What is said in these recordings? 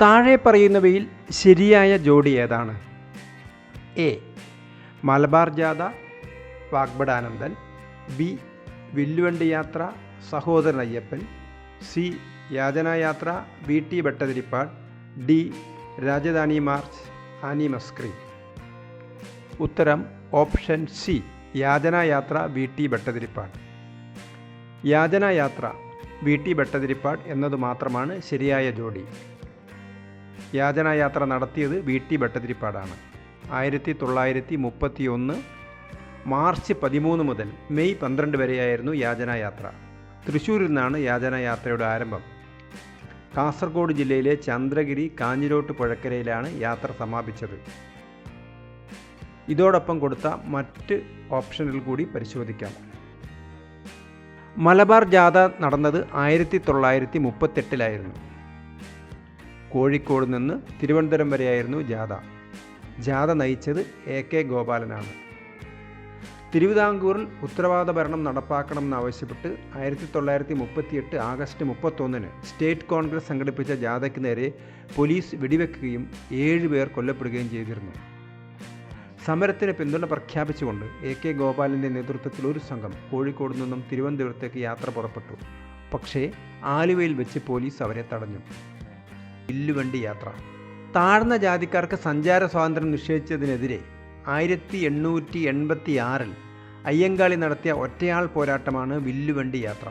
താഴെ പറയുന്നവയിൽ ശരിയായ ജോഡി ഏതാണ്? എ. മലബാർ ജാഥ വാഗ്ബടാനന്ദൻ ബി. വില്ലുവണ്ടി യാത്ര Sahodaran Ayyappan C. യാതനായാത്ര V. T. Bhattathiripad D. Rajadhani march Annie Mascarene ഉത്തരം ഓപ്ഷൻ സി. യാതനായാത്ര വി. ടി. ഭട്ടതിരിപ്പാട്. യാതനായാത്ര വി. ടി. ഭട്ടതിരിപ്പാട് എന്നതു മാത്രമാണ് ശരിയായ ജോഡി. യാതനായാത്ര നടത്തിയത് വി ടി ഭട്ടതിരിപ്പാടാണ്. ആയിരത്തി തൊള്ളായിരത്തി മുപ്പത്തി ഒന്ന് മാർച്ച് പതിമൂന്ന് മുതൽ മെയ് പന്ത്രണ്ട് വരെയായിരുന്നു യാചനായാത്ര തൃശ്ശൂരിൽ നിന്നാണ് യാചനായാത്രയുടെ ആരംഭം. കാസർഗോഡ് ജില്ലയിലെ ചന്ദ്രഗിരി കാഞ്ഞിരോട്ട് പുഴക്കരയിലാണ് യാത്ര സമാപിച്ചത്. ഇതോടൊപ്പം കൊടുത്ത മറ്റ് ഓപ്ഷനിൽ കൂടി പരിശോധിക്കാം. മലബാർ ജാഥ നടന്നത് ആയിരത്തി തൊള്ളായിരത്തി മുപ്പത്തെട്ടിലായിരുന്നു. കോഴിക്കോട് നിന്ന് തിരുവനന്തപുരം വരെയായിരുന്നു ജാഥ. ജാഥ നയിച്ചത് എ കെ ഗോപാലനാണ്. തിരുവിതാംകൂറിൽ ഉത്തരവാദ ഭരണം നടപ്പാക്കണമെന്നാവശ്യപ്പെട്ട് ആയിരത്തി തൊള്ളായിരത്തി മുപ്പത്തിയെട്ട് ആഗസ്റ്റ് മുപ്പത്തൊന്നിന് സ്റ്റേറ്റ് കോൺഗ്രസ് സംഘടിപ്പിച്ച ജാഥയ്ക്ക് നേരെ പോലീസ് വെടിവെക്കുകയും ഏഴുപേർ കൊല്ലപ്പെടുകയും ചെയ്തിരുന്നു. സമരത്തിന് പിന്തുണ പ്രഖ്യാപിച്ചുകൊണ്ട് എ കെ ഗോപാലിന്റെ നേതൃത്വത്തിൽ ഒരു സംഘം കോഴിക്കോട് നിന്നും തിരുവനന്തപുരത്തേക്ക് യാത്ര പുറപ്പെട്ടു. പക്ഷേ ആലുവയിൽ വെച്ച് പോലീസ് അവരെ തടഞ്ഞു. വില്ലുവണ്ടി യാത്ര. താഴ്ന്ന ജാതിക്കാർക്ക് സഞ്ചാര സ്വാതന്ത്ര്യം നിഷേധിച്ചതിനെതിരെ ആയിരത്തി എണ്ണൂറ്റി എൺപത്തി ആറിൽ അയ്യങ്കാളി നടത്തിയ ഒറ്റയാൾ പോരാട്ടമാണ് വില്ലുവണ്ടി യാത്ര.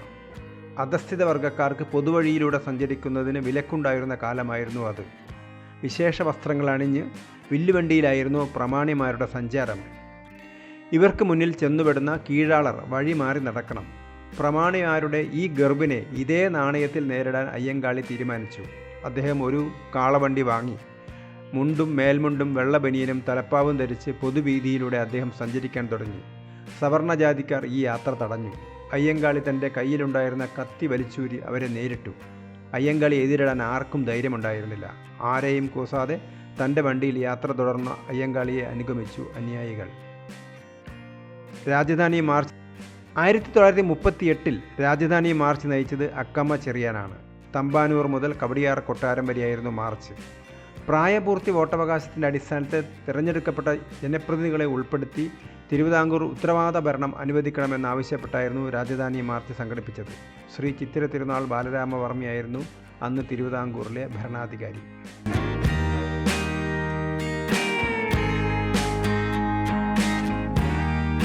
അധസ്ഥിത വർഗക്കാർക്ക് പൊതുവഴിയിലൂടെ സഞ്ചരിക്കുന്നതിന് വിലക്കുണ്ടായിരുന്ന കാലമായിരുന്നു അത്. വിശേഷ വസ്ത്രങ്ങൾ അണിഞ്ഞ് വില്ലുവണ്ടിയിലായിരുന്നു പ്രമാണിമാരുടെ സഞ്ചാരം. ഇവർക്ക് മുന്നിൽ ചെന്നുപെടുന്ന കീഴാളർ വഴി മാറി നടക്കണം. പ്രമാണിമാരുടെ ഈ ഗർഭിനെ ഇതേ നാണയത്തിൽ നേരിടാൻ അയ്യങ്കാളി തീരുമാനിച്ചു. അദ്ദേഹം ഒരു കാളവണ്ടി വാങ്ങി. മുണ്ടും മേൽമുണ്ടും വെള്ളബനിയനും തലപ്പാവും ധരിച്ച് പൊതുവീതിയിലൂടെ അദ്ദേഹം സഞ്ചരിക്കാൻ തുടങ്ങി. സവർണജാതിക്കാർ ഈ യാത്ര തടഞ്ഞു. അയ്യങ്കാളി തന്റെ കയ്യിലുണ്ടായിരുന്ന കത്തി വലിച്ചൂരി അവരെ നേരിട്ടു. അയ്യങ്കാളി എതിരിടാൻ ആർക്കും ധൈര്യമുണ്ടായിരുന്നില്ല. ആരെയും കൂസാതെ തന്റെ വണ്ടിയിൽ യാത്ര തുടർന്ന അയ്യങ്കാളിയെ അനുഗമിച്ചു അനുയായികൾ. രാജധാനി മാർച്ച് ആയിരത്തി തൊള്ളായിരത്തി മുപ്പത്തി എട്ടിൽ രാജധാനി മാർച്ച് നയിച്ചത് അക്കമ്മ ചെറിയാനാണ്. തമ്പാനൂർ മുതൽ കവടിയാർ കൊട്ടാരം വരെയായിരുന്നു മാർച്ച്. പ്രായപൂർത്തി വോട്ടവകാശത്തിന്റെ അടിസ്ഥാനത്തിൽ തിരഞ്ഞെടുക്കപ്പെട്ട ജനപ്രതിനിധികളെ ഉൾപ്പെടുത്തി തിരുവിതാംകൂർ ഉത്തരവാദ ഭരണം അനുവദിക്കണമെന്നാവശ്യപ്പെട്ടായിരുന്നു രാജധാനി മാർച്ച് സംഘടിപ്പിച്ചത്. ശ്രീ ചിത്തിര തിരുനാൾ ബാലരാമവർമ്മയായിരുന്നു അന്ന് തിരുവിതാംകൂറിലെ ഭരണാധികാരി.